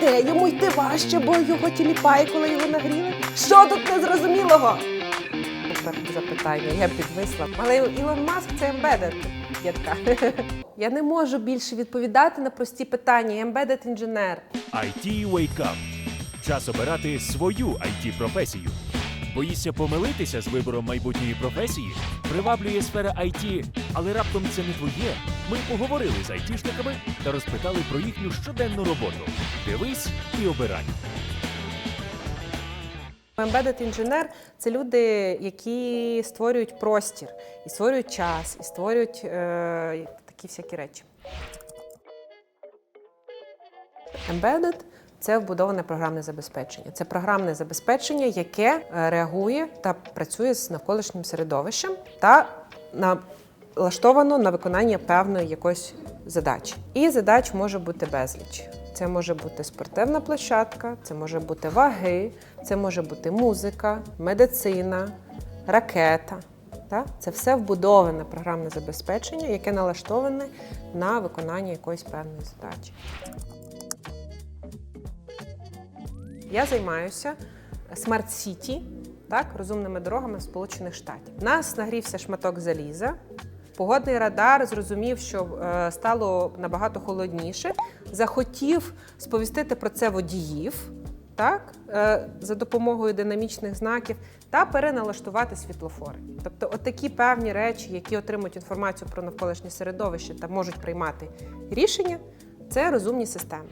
йде, йому йти важче, бо його тіліпає, коли його нагріли. Що тут незрозумілого? Запитання, я підвисла. Але Ілон Маск це ембедед, дітка. Я не можу більше відповідати на прості питання. Я ембедед інженер. IT Wake Up. Час обирати свою it професію. Боїшся помилитися з вибором майбутньої професії? Приваблює сфера IT, але раптом це не твоє. Ми поговорили з айтішниками та розпитали про їхню щоденну роботу. Дивись і обирай. Embedded інженер це люди, які створюють простір, і створюють час, і створюють е, такі всякі речі. Embedded – це вбудоване програмне забезпечення. Це програмне забезпечення, яке е, реагує та працює з навколишнім середовищем та налаштовано на виконання певної якоїсь задачі. І задач може бути безліч. Це може бути спортивна площадка, це може бути ваги, це може бути музика, медицина, ракета. Так? Це все вбудоване програмне забезпечення, яке налаштоване на виконання якоїсь певної задачі. Я займаюся City, так, розумними дорогами Сполучених Штатів. У нас нагрівся шматок заліза. Погодний радар зрозумів, що е, стало набагато холодніше, захотів сповістити про це водіїв так, е, за допомогою динамічних знаків та переналаштувати світлофори. Тобто, от певні речі, які отримують інформацію про навколишнє середовище та можуть приймати рішення, це розумні системи.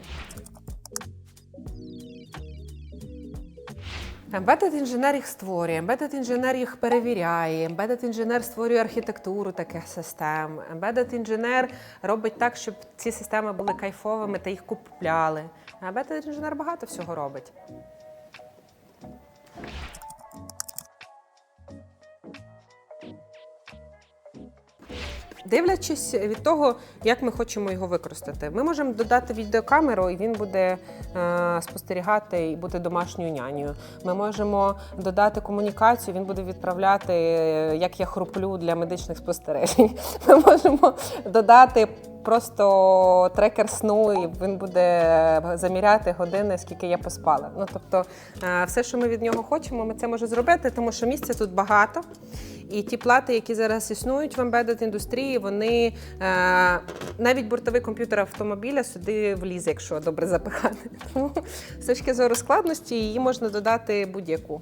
Embedded інженер їх створює, Embedded інженер їх перевіряє, Embedded інженер створює архітектуру таких систем. Embedded інженер робить так, щоб ці системи були кайфовими та їх купляли. Embedded інженер багато всього робить. Дивлячись від того, як ми хочемо його використати, ми можемо додати відеокамеру, і він буде е, спостерігати і бути домашньою нянею. Ми можемо додати комунікацію, він буде відправляти, е, як я хруплю для медичних спостережень. Ми можемо додати. Просто трекер сну, і він буде заміряти години, скільки я поспала. Ну тобто, е, все, що ми від нього хочемо, ми це можемо зробити, тому що місця тут багато. І ті плати, які зараз існують в embedded індустрії, вони е, навіть бортовий комп'ютер автомобіля сюди влізе, якщо добре запихати. Тому з точки зору складності її можна додати будь-яку.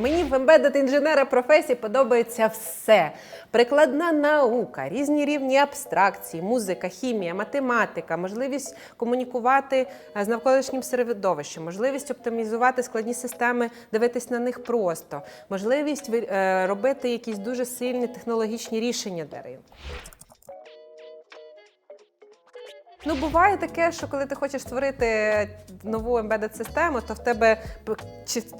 Мені в embedded інженера професії подобається все: прикладна наука, різні рівні абстракції, музика, хімія, математика, можливість комунікувати е, з навколишнім середовищем, можливість оптимізувати складні системи, дивитись на них просто, можливість е, робити якісь дуже сильні технологічні рішення для ринку. Ну, буває таке, що коли ти хочеш створити нову embedded систему, то в тебе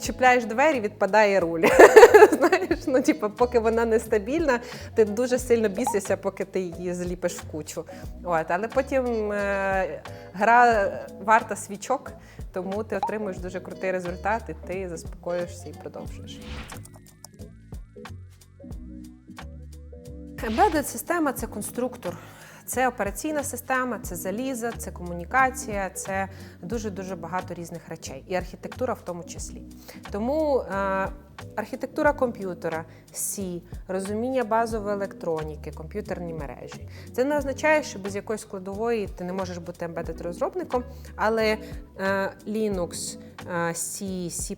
чіпляєш двері, відпадає руль. Знаєш, ну типу, поки вона нестабільна, ти дуже сильно бісишся, поки ти її зліпиш в кучу. От, але потім е, гра варта свічок, тому ти отримуєш дуже крутий результат, і ти заспокоїшся і продовжуєш. Embedded система це конструктор. Це операційна система, це заліза, це комунікація, це дуже дуже багато різних речей, і архітектура в тому числі. Тому е, архітектура комп'ютера, C, розуміння базової електроніки, комп'ютерні мережі. Це не означає, що без якоїсь складової ти не можеш бути embedded розробником, але е, Linux, е, C, C++,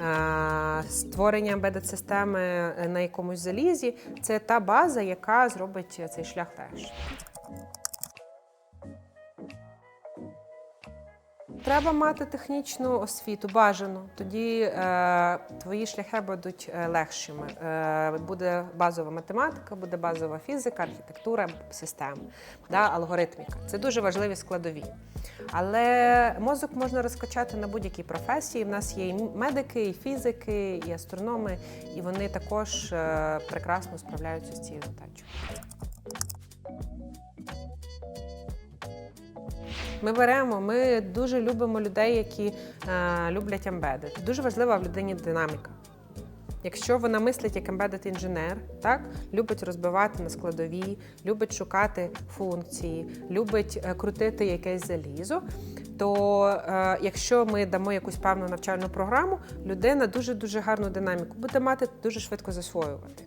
е, створення embedded системи на якомусь залізі це та база, яка зробить цей шлях легше. Треба мати технічну освіту, бажано. Тоді е, твої шляхи будуть е, легшими. Е, буде базова математика, буде базова фізика, архітектура, систем, да, алгоритміка. Це дуже важливі складові. Але мозок можна розкачати на будь-якій професії. В нас є і медики, і фізики, і астрономи, і вони також е, прекрасно справляються з цією задачею. Ми беремо, ми дуже любимо людей, які е, люблять ембедит. Дуже важлива в людині динаміка. Якщо вона мислить як embedded інженер, так любить розбивати на складові, любить шукати функції, любить е, крутити якесь залізо. То е, якщо ми дамо якусь певну навчальну програму, людина дуже дуже гарну динаміку буде мати дуже швидко засвоювати.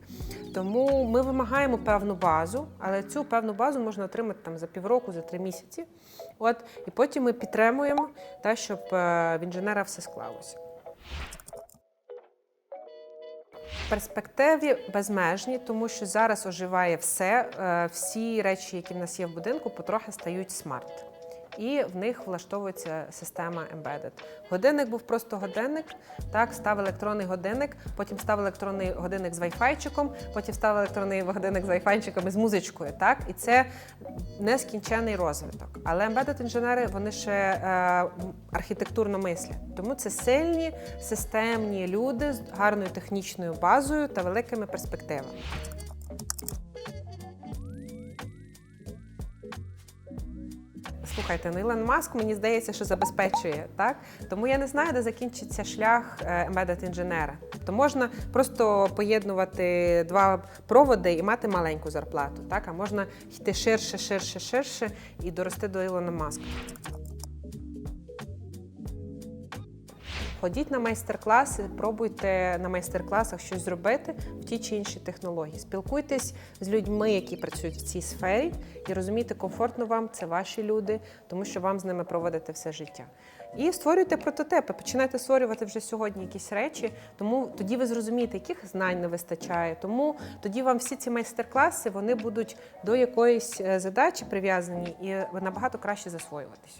Тому ми вимагаємо певну базу, але цю певну базу можна отримати там за півроку, за три місяці. От і потім ми підтримуємо те, щоб е, в інженера все склалося. Перспективі безмежні, тому що зараз оживає все. е, Всі речі, які в нас є в будинку, потрохи стають смарт. І в них влаштовується система Embedded. Годинник був просто годинник, так, став електронний годинник, потім став електронний годинник з вайфайчиком, потім став електронний годинник з вайфайчиком і з музичкою. Так? І це нескінчений розвиток. Але embedded інженери вони ще е, архітектурно мислять. Тому це сильні, системні люди з гарною технічною базою та великими перспективами. Слухайте, ну Ілон Маск, мені здається, що забезпечує, так? Тому я не знаю, де закінчиться шлях е, embedded інженера. Тобто можна просто поєднувати два проводи і мати маленьку зарплату, так? А можна йти ширше, ширше, ширше і дорости до Ілона Маска. Ходіть на майстер-класи, пробуйте на майстер-класах щось зробити в ті чи інші технології. Спілкуйтесь з людьми, які працюють в цій сфері, і розумійте, комфортно вам це ваші люди, тому що вам з ними проводити все життя. І створюйте прототипи, починайте створювати вже сьогодні якісь речі, тому тоді ви зрозумієте, яких знань не вистачає. Тому тоді вам всі ці майстер-класи вони будуть до якоїсь е, задачі прив'язані і набагато краще засвоюватися.